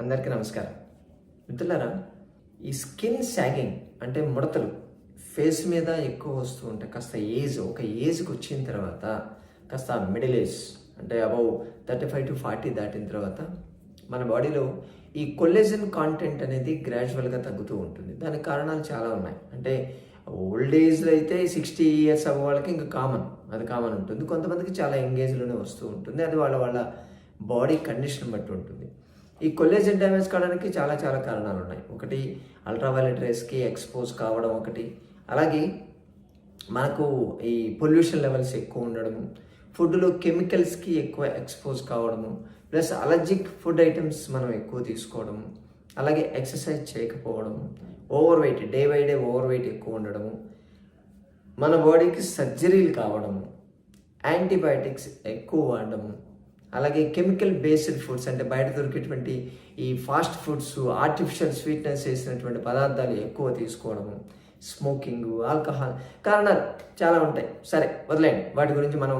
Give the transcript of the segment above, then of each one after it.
అందరికీ నమస్కారం. మిత్రులారా ఈ స్కిన్ శాగింగ్ అంటే ముడతలు ఫేస్ మీద ఎక్కువ వస్తూ ఉంటాయి. కాస్త ఏజ్ ఒక ఏజ్కి వచ్చిన తర్వాత కాస్త మిడిల్ ఏజ్ అంటే above thirty five to forty దాటిన తర్వాత మన బాడీలో ఈ కొల్లెజన్ కాంటెంట్ అనేది గ్రాడ్యువల్గా తగ్గుతూ ఉంటుంది. దానికి కారణాలు చాలా ఉన్నాయి. అంటే ఓల్డ్ ఏజ్లో అయితే సిక్స్టీ ఇయర్స్ అవ్వ వాళ్ళకి ఇంకా కామన్ అది కామన్ ఉంటుంది. కొంతమందికి చాలా ఎంగేజ్లోనే వస్తూ ఉంటుంది. అది వాళ్ళ వాళ్ళ బాడీ కండిషన్ బట్టి ఉంటుంది. ఈ కొల్లేజన్ డ్యామేజ్ కావడానికి చాలా చాలా కారణాలు ఉన్నాయి. ఒకటి అల్ట్రావైలెట్ రేస్కి ఎక్స్పోజ్ కావడం ఒకటి. అలాగే మనకు ఈ పొల్యూషన్ లెవెల్స్ ఎక్కువ ఉండడము ఫుడ్లో కెమికల్స్కి ఎక్కువ ఎక్స్పోజ్ కావడము ప్లస్ అలర్జిక్ ఫుడ్ ఐటమ్స్ మనం ఎక్కువ తీసుకోవడము అలాగే exercise చేయకపోవడము overweight day by day overweight ఎక్కువ ఉండడము మన బాడీకి సర్జరీలు కావడము యాంటీబయాటిక్స్ ఎక్కువ వాడడము అలాగే కెమికల్ బేస్డ్ ఫుడ్స్ అంటే బయట దొరికేటువంటి ఈ ఫాస్ట్ ఫుడ్స్ ఆర్టిఫిషియల్ స్వీట్నెస్ వేసినటువంటి పదార్థాలు ఎక్కువ తీసుకోవడము స్మోకింగ్ ఆల్కహాల్ కారణాలు చాలా ఉంటాయి. సరే వదిలేండి వాటి గురించి మనం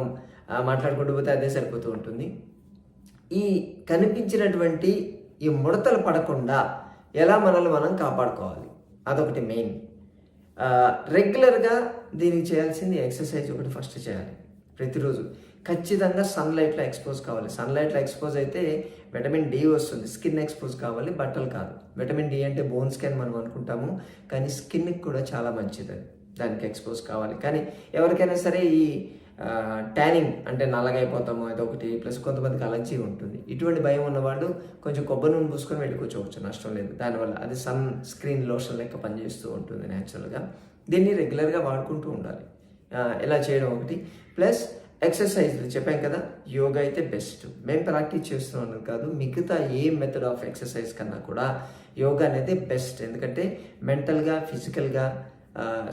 మాట్లాడుకుంటూ పోతే అదే సరిపోతూ ఉంటుంది. ఈ కనిపించినటువంటి ఈ ముడతలు పడకుండా ఎలా మనల్ని మనం కాపాడుకోవాలి? అదొకటి మెయిన్. రెగ్యులర్గా దీనికి చేయాల్సింది ఎక్సర్సైజ్ ఒకటి ఫస్ట్ చేయాలి. ప్రతిరోజు ఖచ్చితంగా సన్లైట్లో ఎక్స్పోజ్ కావాలి. సన్లైట్లో ఎక్స్పోజ్ అయితే విటమిన్ డి వస్తుంది. స్కిన్ ఎక్స్పోజ్ కావాలి బట్టలు కాదు. విటమిన్ డి అంటే బోన్ స్కిన్ మనం అనుకుంటాము. కానీ స్కిన్కి కూడా చాలా మంచిది. దానికి ఎక్స్పోజ్ కావాలి. కానీ ఎవరికైనా సరే ఈ ట్యానింగ్ అంటే నల్లగైపోతాము అదొకటి ప్లస్ కొంతమందికి అలర్జీ ఉంటుంది. ఇటువంటి భయం ఉన్నవాళ్ళు కొంచెం కొబ్బరి నూనె పూసుకొని వెళ్ళి కూర్చోవచ్చు. నష్టం లేదు. దానివల్ల అది సన్ స్క్రీన్ లోషన్ లెక్క పనిచేస్తూ ఉంటుంది న్యాచురల్గా దీన్ని రెగ్యులర్గా వాడుకుంటూ ఉండాలి. ఇలా చేయడం ఒకటి? ప్లస్ ఎక్సర్సైజ్లు చెప్పాం కదా యోగా అయితే బెస్ట్ మేము ప్రాక్టీస్ చేస్తున్నాం కాదు మిగతా ఏ మెథడ్ ఆఫ్ ఎక్సర్సైజ్ కన్నా కూడా యోగా అనేది బెస్ట్ ఎందుకంటే మెంటల్గా ఫిజికల్గా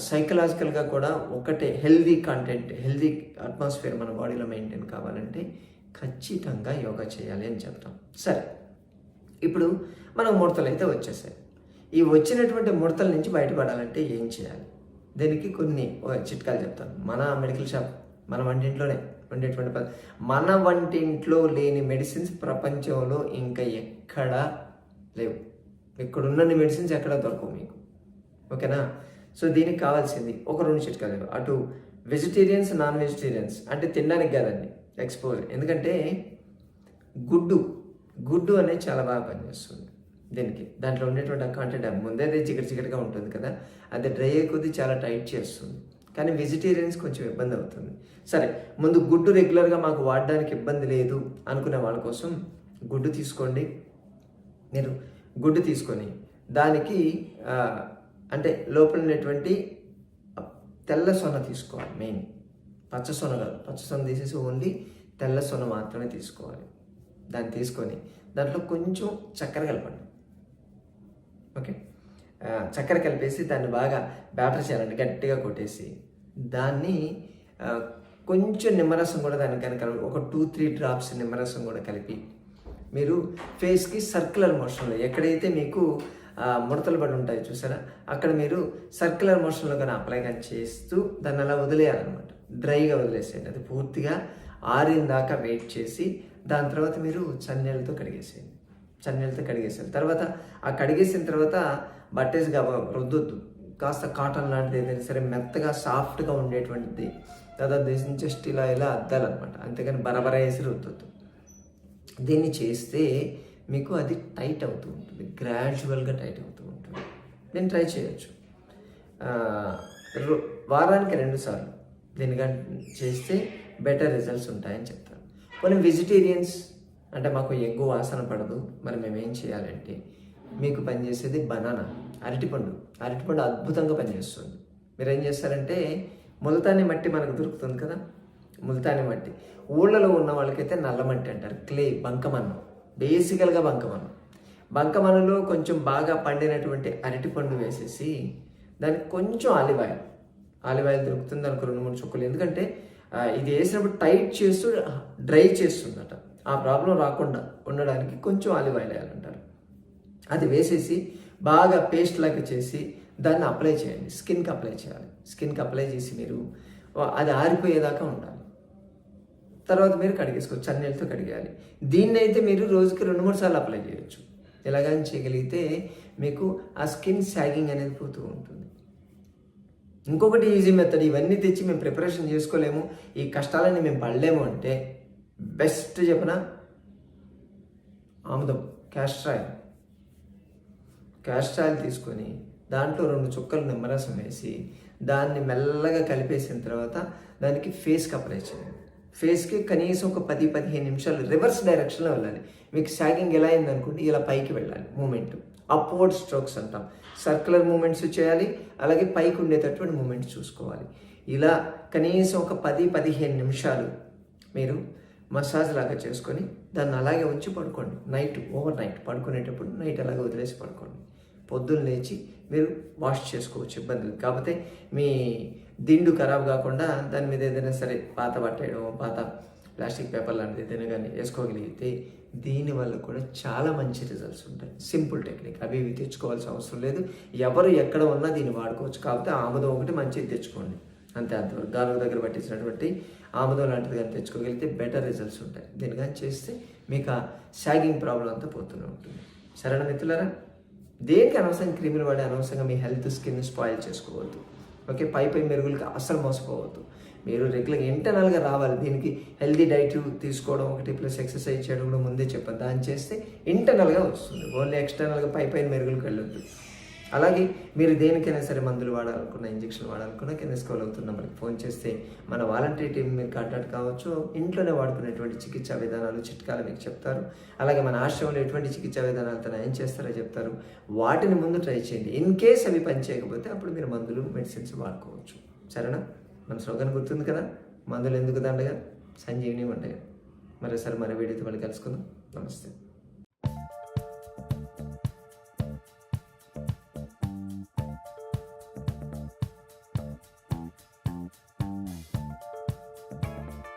సైకలాజికల్గా కూడా ఒకటే హెల్దీ కంటెంట్ హెల్దీ అట్మాస్ఫియర్ మన బాడీలో మెయింటైన్ కావాలంటే ఖచ్చితంగా యోగా చేయాలి అని చెప్తాం. సరే ఇప్పుడు మనం ముడతలు అయితే వచ్చేసాయి. ఈ వచ్చినటువంటి ముడతల నుంచి బయటపడాలంటే ఏం చేయాలి? దీనికి కొన్ని చిట్కాలు చెప్తాను. మన మెడికల్ షాప్ మన వంటింట్లోనే ఉండేటువంటి మన వంటింట్లో లేని మెడిసిన్స్ ప్రపంచంలో ఇంకా ఎక్కడా లేవు. ఇక్కడ ఉన్న మెడిసిన్స్ ఎక్కడ దొరకవు మీకు. ఓకేనా? సో దీనికి కావాల్సింది ఒక రెండు చిట్కాలు లేవు అటు వెజిటేరియన్స్ నాన్ వెజిటేరియన్స్ అంటే తినడానికి కాదండి ఎక్స్పోజ్ ఎందుకంటే గుడ్డు గుడ్డు అనేది చాలా బాగా పనిచేస్తుంది దీనికి. దాంట్లో ఉండేటువంటి కాంటెంట్ ముందే చికటి చికెట్ చికెట్గా ఉంటుంది కదా అది డ్రై అయ్యే కొద్దీ చాలా టైట్ చేస్తుంది. కానీ వెజిటేరియన్స్ కొంచెం ఇబ్బంది అవుతుంది. సరే ముందు గుడ్డు రెగ్యులర్గా మాకు వాడడానికి ఇబ్బంది లేదు అనుకునే వాళ్ళ కోసం గుడ్డు తీసుకోండి. మీరు గుడ్డు తీసుకొని దానికి అంటే లోపల ఉన్నటువంటి తెల్ల సొన తీసుకోవాలి మెయిన్ పచ్చ సొన కాదు పచ్చ సొన తీసేసి ఓన్లీ తెల్ల సొన మాత్రమే తీసుకోవాలి. దాన్ని తీసుకొని దాంట్లో కొంచెం చక్కెర కలపండి. ఓకే? చక్కెర కలిపేసి దాన్ని బాగా బ్యాటర్ చేయాలండి గట్టిగా కొట్టేసి. దాన్ని కొంచెం నిమ్మరసం కూడా దానికి కనుక ఒక టూ త్రీ డ్రాప్స్ నిమ్మరసం కూడా కలిపి మీరు ఫేస్కి సర్క్యులర్ మోషన్లో ఎక్కడైతే మీకు ముడతలు పడి ఉంటాయి చూసారా? అక్కడ మీరు సర్క్యులర్ మోషన్లో కానీ అప్లై కానీ చేస్తూ దాన్ని అలా వదిలేయాలన్నమాట. డ్రైగా వదిలేసేయండి. అది పూర్తిగా ఆరిన దాకా వెయిట్ చేసి దాని తర్వాత మీరు చన్నీళ్ళతో కడిగేసేయండి. చన్నీళ్ళతో కడిగేసాను తర్వాత ఆ కడిగేసిన తర్వాత బట్టేసి గబ రుద్దొద్దు. కాస్త కాటన్ లాంటిది ఏదైనా సరే మెత్తగా సాఫ్ట్గా ఉండేటువంటిది. తర్వాత దేశం జస్ట్ ఇలా ఇలా అద్దాలన్నమాట. అంతేకాని బరబర వేసి రుద్దొద్దు. దీన్ని చేస్తే మీకు అది టైట్ అవుతూ ఉంటుంది. గ్రాడ్యువల్గా టైట్ అవుతూ ఉంటుంది. దీన్ని ట్రై చేయొచ్చు. వారానికి రెండు సార్లు చేస్తే బెటర్ రిజల్ట్స్ ఉంటాయని చెప్తాను కొన్ని వెజిటేరియన్స్ అంటే మాకు ఎగ్గు వాసన పడదు. మరి మేమేం చేయాలంటే మీకు పనిచేసేది బనానా అరటిపండు. అరటిపండు అద్భుతంగా పనిచేస్తుంది. మీరు ఏం చేస్తారంటే ముల్తాని మట్టి మనకు దొరుకుతుంది కదా? ముల్తాని మట్టి. ఊళ్ళలో ఉన్న వాళ్ళకైతే నల్ల మట్టి అంటారు. క్లే బంకమన్నం. బేసికల్గా బంకమన్నం. బంకమన్నులో కొంచెం బాగా పండినటువంటి అరటిపండు వేసేసి దానికి కొంచెం ఆలివ్ ఆయిల్. ఆలివ్ ఆయిల్ దొరుకుతుంది దానికి రెండు మూడు చుక్కలు. ఎందుకంటే ఇది వేసినప్పుడు టైట్ చేస్తూ డ్రై చేస్తుందట. ఆ ప్రాబ్లం రాకుండా ఉండడానికి కొంచెం ఆలివ్ ఆయిల్ వేయాలంటారు. అది వేసేసి బాగా పేస్ట్ లాగా చేసి దాన్ని అప్లై చేయండి. స్కిన్కి అప్లై చేయాలి. స్కిన్కి అప్లై చేసి మీరు అది ఆరిపోయేదాకా ఉండాలి. తర్వాత మీరు కడిగేసుకోవచ్చు. చన్నీళ్ళతో కడిగేయాలి. దీన్ని అయితే మీరు రోజుకి రెండు మూడు సార్లు అప్లై చేయొచ్చు. ఇలాగని చేయగలిగితే మీకు ఆ స్కిన్ శాగింగ్ అనేది పోతూ ఉంటుంది. ఇంకొకటి ఈజీ మెథడ్ ఇవన్నీ తెచ్చి మేము ప్రిపరేషన్ చేసుకోలేము. ఈ కష్టాలని మేము పడలేము అంటే బెస్ట్ చెప్పిన ఆముదం క్యాస్టర్ ఆయిల్ క్యాస్టర్ ఆయిల్ తీసుకొని దాంట్లో రెండు చుక్కలు నిమ్మరసం వేసి దాన్ని మెల్లగా కలిపేసిన తర్వాత దానికి ఫేస్కి అప్లై చేయండి ఫేస్కి కనీసం ఒక పది పదిహేను నిమిషాలు రివర్స్ డైరెక్షన్లో వెళ్ళాలి మీకు సాగింగ్ ఎలా అయిందనుకోండి ఇలా పైకి వెళ్ళాలి మూమెంట్ అప్వర్డ్ స్ట్రోక్స్ అంటాం సర్కులర్ మూమెంట్స్ చేయాలి అలాగే పైకి ఉండేటటువంటి మూమెంట్స్ చూసుకోవాలి ఇలా కనీసం ఒక పది పదిహేను నిమిషాలు మీరు మసాజ్ లాగా చేసుకొని దాన్ని అలాగే ఉంచి పడుకోండి. నైట్ ఓవర్ నైట్ పడుకునేటప్పుడు నైట్ అలాగే వదిలేసి పడుకోండి. పొద్దున్న లేచి మీరు వాష్ చేసుకోవచ్చు ఇబ్బంది లేదు. కాకపోతే మీ దిండు ఖరాబ్ కాకుండా దాని మీద ఏదైనా సరే పాత పట్టేయడం పాత ప్లాస్టిక్ పేపర్ లాంటిది ఏదైనా కానీ వేసుకోగలిగితే దీనివల్ల కూడా చాలా మంచి రిజల్ట్స్ ఉంటాయి. సింపుల్ టెక్నిక్ అవి ఇవి తెచ్చుకోవాల్సిన అవసరం లేదు. ఎవరు ఎక్కడ ఉన్నా దీన్ని వాడుకోవచ్చు. కాకపోతే ఆముదం ఒకటి మంచిది తెచ్చుకోండి. అంతే అంతవరకు. గాలుగు దగ్గర పట్టించినటువంటి ఆముదం లాంటిది కానీ తెచ్చుకోగలిగితే బెటర్ రిజల్ట్స్ ఉంటాయి. దీని కానీ చేస్తే మీకు ఆ షాగింగ్ ప్రాబ్లం అంతా పోతూనే ఉంటుంది. సరేనా మిత్రులారా? దేనికి అనవసరం క్రీములు వాడి అనవసరంగా మీ హెల్త్ స్కిన్ స్పాయిల్ చేసుకోవద్దు. ఓకే? పై పై మెరుగులకి అస్సలు మోసపోవద్దు. మీరు రెగ్యులర్గా ఇంటర్నల్గా రావాలి. దీనికి హెల్దీ డైట్ తీసుకోవడం ఒకటి ప్లస్ ఎక్సర్సైజ్ చేయడం కూడా ముందే చెప్పాను. దాన్ని చేస్తే ఇంటర్నల్గా వస్తుంది. ఓన్లీ ఎక్స్టర్నల్గా పై పైన మెరుగులకు వెళ్ళొద్దు. అలాగే మీరు దేనికైనా సరే మందులు వాడాలనుకున్న ఇంజక్షన్ వాడాలనుకున్న కింద స్కూల్ అవుతున్న మనకి ఫోన్ చేస్తే మన వాలంటరీ టీం మీరు కాంటాక్ట్ కావచ్చు. ఇంట్లోనే వాడుకునేటువంటి చికిత్సా విధానాలు చిట్కాలు మీకు చెప్తారు. అలాగే మన ఆశ్రమంలో ఎటువంటి చికిత్సా విధానాలతో ఏం చేస్తారో చెప్తారు. వాటిని ముందు ట్రై చేయండి. ఇన్ కేస్ అవి పని చేయకపోతే అప్పుడు మీరు మందులు మెడిసిన్స్ వాడుకోవచ్చు. సరేనా? మన స్లోగన్ గుర్తుంది కదా? మందులు ఎందుకు దండగా? సంజీవిని ఉండగా మరోసారి మరో వీడియోతో మళ్ళీ కలుసుకుందాం. నమస్తే.